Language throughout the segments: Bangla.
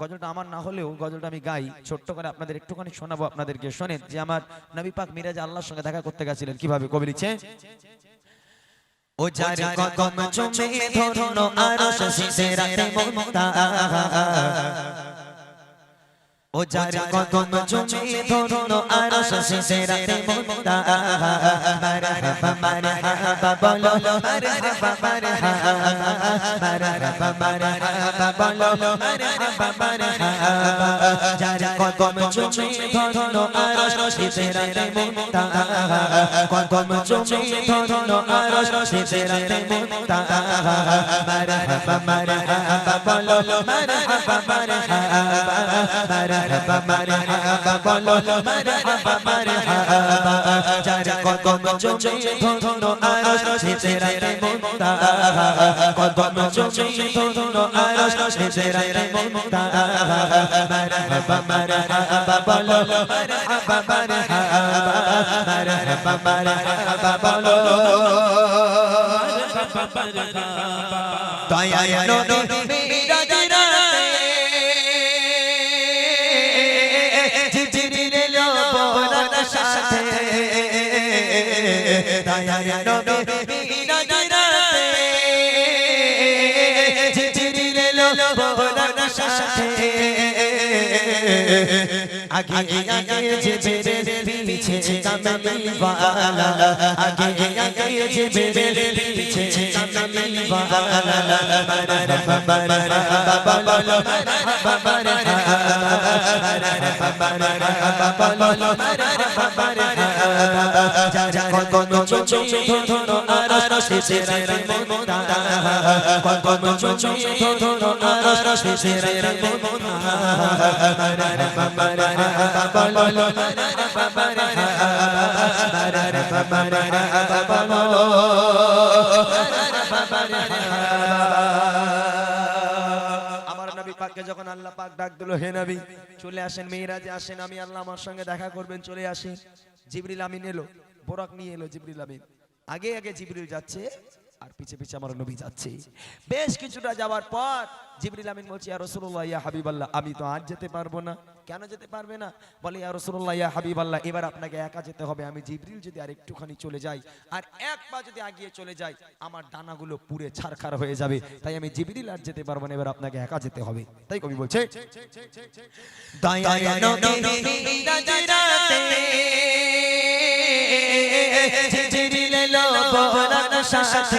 গজলটা আমার না হলেও গজলটা আমি গাই। ছোট্ট করে আপনাদের একটুখানি শোনাবো আপনাদেরকে। শোনেন যে আমার নবী পাক মিরাজ আল্লাহর সঙ্গে দেখা করতে গেছিলেন। কীভাবে কবি লিখছে? ও যার কদম চুমে ধরলো আরশ সিদরাতে মুনতাহা ও যার কদম চুমে ধরলো আরশ সিদরাতে মুনতাহা মারহাবা মারহাবা বলো মারহাবা মারহাবা মারহাবা মারহাবা বলো মারহাবা মারহাবা যার কদম চুমে ধরলো আরশ সিদরাতে মুনতাহা কদম চুমে ধরলো আরশ সিদরাতে মুনতাহা মারহাবা মারহাবা বলো মারহাবা মারহাবা মারহাবা মারহাবা বলো মারহাবা মারহাবা যার কদম চুমে ধরলো আরশ সিদরাতে মুনতাহা কদম চুমে ধরলো আরশ সিদরাতে মুনতাহা মারহাবা মারহাবা বলো মারহাবা মারহাবা মারহাবা মারহাবা বলো দয়ায় নবী মিরাজ রাতে সাথে আগে আগে জিবরিল পিছে কামলি ওয়ালা আগে আগে জিবরিল পিছে কামলি যখন আল্লাহ পাক ডাক দিল, হে নবী, চলে আসেন, মেয়েরাজে আসেন, আমি আল্লাহ আমার সঙ্গে দেখা করবেন, চলে আসি। জিবরিল আমিন এলো, বোরাক নিয়ে এলো জিবরিল আমিন। আগে আগে জিবরিল যাচ্ছে, আর পিছে পিছে আমার নবী যাচ্ছে। বেশ কিছুটা যাওয়ার পর জিবরিল আমিন বলছে ইয়া রাসূলুল্লাহ ইয়া হাবিবাল্লাহ আমি তো আজ যেতে পারব না। কেন যেতে পারবে না? বলে ইয়া রাসূলুল্লাহ ইয়া হাবিবাল্লাহ এবার আপনাকে একা যেতে হবে। আমি জিবরিল যদি আর একটুখানি চলে যাই আর এক পা যদি আগিয়ে চলে যাই আমার ডানাগুলো পুড়ে ছারখার হয়ে যাবে। তাই আমি জিবরিল আর যেতে পারব না এবার আপনাকে একা যেতে হবে। তাই কবি বলছে জিবরিল এলো বোরার সাথে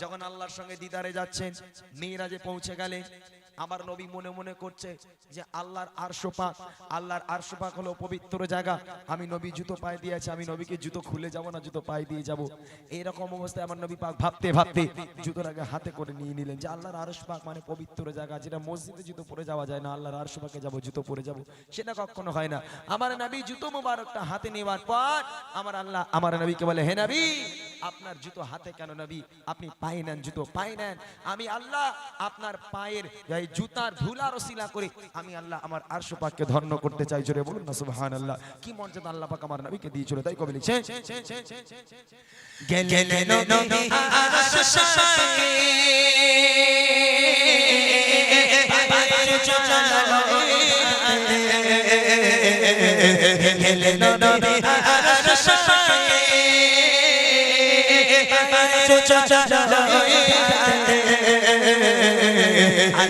যখন আল্লাহর সঙ্গে দিদারে যাচ্ছেন মিরাজে পৌঁছে গেলে আমার নবী মনে মনে করছে যে আল্লাহর আরশ পাক আল্লাহর আরশ পাক হলো পবিত্র জায়গা। আমি নবী জুতো পায়ে দিয়েছি আমি নবীকে জুতো খুলে যাব না, জুতো পায়ে দিয়ে যাব। এইরকম অবস্থায় আমার নবী পাক ভাবতে ভাবতে আগে হাতে করে নিয়ে নিলেন যে আল্লাহর আরশ পাক মানে পবিত্র জায়গা, যেটা মসজিদে জুতো পরে যাওয়া যায় না, আল্লাহর আরশ পাকে যাব, জুতো পরে যাব। সেটা কখনো হয় না। আমার নবী জুতো মোবারকটা হাতে নেওয়ার পর আমার আল্লাহ, আমার নবীকে বলে, হে নবী, আপনার জুতো হাতে কেন নবী? আপনি পায়ে নেন, জুতো পায়ে নেন। আমি আল্লাহ আপনার পায়ের জুতার ধুলার ওসিলা করে আমি আল্লাহ আমার আরশ পাককে ধন্য করতে চাই। জোরে বলুন না সুবহানাল্লাহ। কি মর্যাদা আল্লাহ পাক আমার নবীকে দিয়েছিল তাই কবি লিখছে? গেলেন নবী আরশ পাকে। পায়ের জুতা গেলেন নবী আরশ পাকে।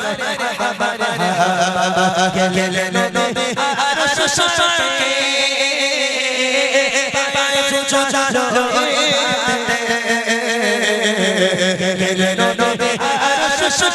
Bye.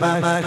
Bye.